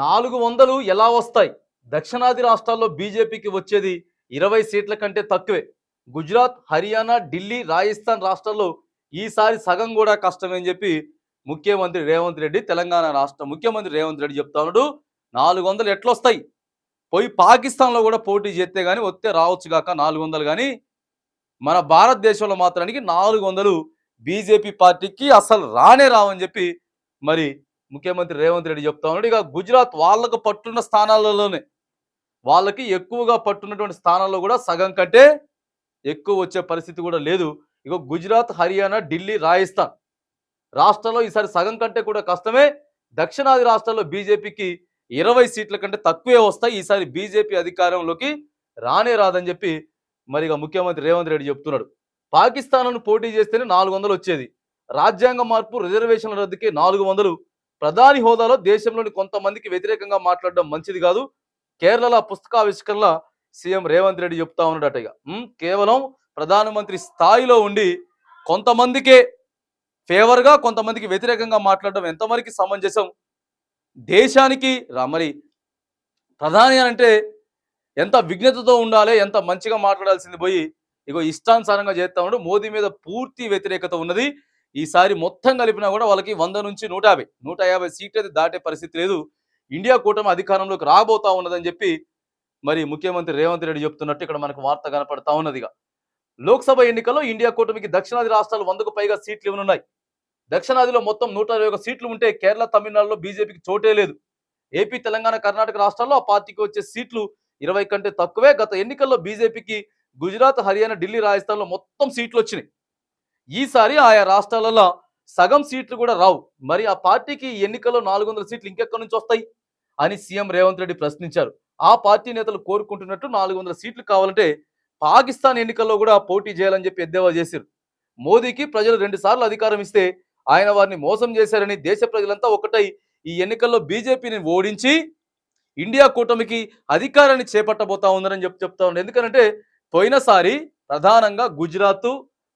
నాలుగు వందలు ఎలా వస్తాయి? దక్షిణాది రాష్ట్రాల్లో బీజేపీకి వచ్చేది ఇరవై సీట్ల కంటే తక్కువే. గుజరాత్ హర్యానా ఢిల్లీ రాజస్థాన్ రాష్ట్రాల్లో ఈసారి సగం కూడా కష్టమని అని చెప్పి ముఖ్యమంత్రి రేవంత్ రెడ్డి తెలంగాణ రాష్ట్ర ముఖ్యమంత్రి రేవంత్ రెడ్డి చెప్తా ఉన్నాడు. నాలుగు వందలు ఎట్లొస్తాయి? పోయి పాకిస్తాన్లో కూడా పోటీ చేస్తే కానీ వస్తే రావచ్చు కాక నాలుగు వందలు కానీ మన భారతదేశంలో మాత్రానికి నాలుగు వందలు బీజేపీ పార్టీకి అసలు రానే రావని చెప్పి మరి ముఖ్యమంత్రి రేవంత్ రెడ్డి చెప్తా ఉన్నాడు. ఇక గుజరాత్ వాళ్ళకు పట్టున్న స్థానాలలోనే వాళ్ళకి ఎక్కువగా పట్టున్నటువంటి స్థానాల్లో కూడా సగం కంటే ఎక్కువ వచ్చే పరిస్థితి కూడా లేదు. ఇక గుజరాత్ హర్యానా ఢిల్లీ రాజస్థాన్ రాష్ట్రంలో ఈసారి సగం కంటే కూడా కష్టమే. దక్షిణాది రాష్ట్రాల్లో బీజేపీకి ఇరవై సీట్ల కంటే తక్కువే వస్తాయి. ఈసారి బీజేపీ అధికారంలోకి రానే రాదని చెప్పి మరి ఇక ముఖ్యమంత్రి రేవంత్ రెడ్డి చెప్తున్నాడు. పాకిస్తాన్ను పోటీ చేస్తేనే నాలుగు వందలు వచ్చేది. రాజ్యాంగ మార్పు రిజర్వేషన్ల రద్దుకి నాలుగు వందలు ప్రధాని హోదాలో దేశంలోని కొంతమందికి వ్యతిరేకంగా మాట్లాడడం మంచిది కాదు. కేరళ పుస్తకావిష్కరణ సీఎం రేవంత్ రెడ్డి చెప్తా ఉన్నాడట ఇక. కేవలం ప్రధానమంత్రి స్థాయిలో ఉండి కొంతమందికే ఫేవర్గా కొంతమందికి వ్యతిరేకంగా మాట్లాడడం ఎంతవరకు సమంజసం? దేశానికి రా- మరి ప్రధాని అంటే ఎంత విఘ్నతతో ఉండాలి ఎంత మంచిగా మాట్లాడాల్సింది పోయి ఇగో ఇష్టానుసారంగా చేస్తా ఉన్నాడు. మోదీ మీద పూర్తి వ్యతిరేకత ఉన్నది. ఈసారి మొత్తం కలిపినా కూడా వాళ్ళకి వంద నుంచి నూట యాభై నూట యాభై సీట్లు అయితే దాటే పరిస్థితి లేదు. ఇండియా కూటమి అధికారంలోకి రాబోతా ఉన్నదని చెప్పి మరి ముఖ్యమంత్రి రేవంత్ రెడ్డి చెప్తున్నట్టు ఇక్కడ మనకు వార్త కనపడతా ఉన్నదిగా లోక్సభ ఎన్నికల్లో ఇండియా కూటమికి దక్షిణాది రాష్ట్రాలు వందకు పైగా సీట్లు ఇవ్వనున్నాయి. దక్షిణాదిలో మొత్తం నూట ఇరవై ఒక సీట్లు ఉంటే కేరళ తమిళనాడులో బీజేపీకి చోటే లేదు. ఏపీ తెలంగాణ కర్ణాటక రాష్ట్రాల్లో ఆ పార్టీకి వచ్చే సీట్లు ఇరవై కంటే తక్కువే. గత ఎన్నికల్లో బీజేపీకి గుజరాత్ హర్యానా ఢిల్లీ రాజస్థాన్లో మొత్తం సీట్లు వచ్చినాయి. ఈసారి ఆయా రాష్ట్రాలలో సగం సీట్లు కూడా రావు. మరి ఆ పార్టీకి ఈ ఎన్నికల్లో నాలుగు వందల సీట్లు ఇంకెక్కడి నుంచి వస్తాయి? అని సీఎం రేవంత్ రెడ్డి ప్రశ్నించారు. ఆ పార్టీ నేతలు కోరుకుంటున్నట్టు నాలుగు వందల సీట్లు కావాలంటే పాకిస్తాన్ ఎన్నికల్లో కూడా పోటీ చేయాలని చెప్పి ఎద్దేవా చేశారు. మోదీకి ప్రజలు రెండు సార్లు అధికారం ఇస్తే ఆయన వారిని మోసం చేశారని దేశ ప్రజలంతా ఒకటై ఈ ఎన్నికల్లో బీజేపీని ఓడించి ఇండియా కూటమికి అధికారాన్ని చేపట్టబోతా ఉందని చెప్పి చెప్తా ఉన్నారు. ఎందుకంటే పోయినసారి ప్రధానంగా గుజరాత్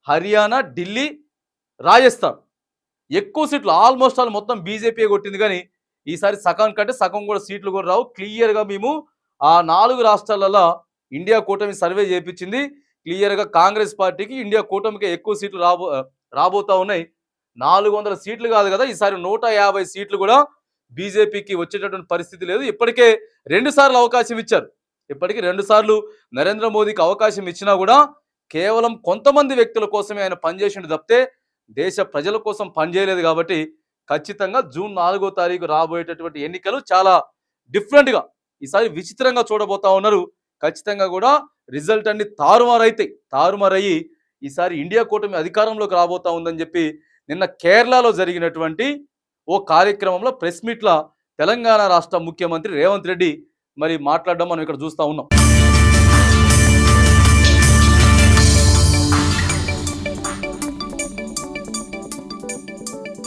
హర్యానా ఢిల్లీ రాజస్థాన్. ఎక్కువ సీట్లు ఆల్మోస్ట్ ఆల్ మొత్తం బీజేపీ కొట్టింది. కానీ ఈసారి సగం కంటే సగం కూడా సీట్లు కూడా రావు. క్లియర్గా మేము ఆ నాలుగు రాష్ట్రాలలో ఇండియా కూటమి సర్వే చేయించింది క్లియర్గా కాంగ్రెస్ పార్టీకి ఇండియా కూటమికి ఎక్కువ సీట్లు రాబో రాబోతా ఉన్నాయి. నాలుగు వందల సీట్లు కాదు కదా ఈసారి నూట యాభై సీట్లు కూడా బీజేపీకి వచ్చేటటువంటి పరిస్థితి లేదు. ఇప్పటికే రెండు సార్లు అవకాశం ఇచ్చారు. ఇప్పటికీ రెండు సార్లు నరేంద్ర మోదీకి అవకాశం ఇచ్చినా కూడా కేవలం కొంతమంది వ్యక్తుల కోసమే ఆయన పనిచేసిండు తప్పితే దేశ ప్రజల కోసం పనిచేయలేదు కాబట్టి ఖచ్చితంగా జూన్ నాలుగో తారీఖు రాబోయేటటువంటి ఎన్నికలు చాలా డిఫరెంట్గా ఈసారి విచిత్రంగా చూడబోతా ఉన్నారు. ఖచ్చితంగా కూడా రిజల్ట్ అన్ని తారుమారైతే తారుమారయ్యి ఈసారి ఇండియా కూటమి అధికారంలోకి రాబోతా ఉందని చెప్పి నిన్న కేరళలో జరిగినటువంటి ఓ కార్యక్రమంలో ప్రెస్ మీట్ల తెలంగాణ రాష్ట్ర ముఖ్యమంత్రి రేవంత్ రెడ్డి మరి మాట్లాడడం మనం ఇక్కడ చూస్తా ఉన్నాం.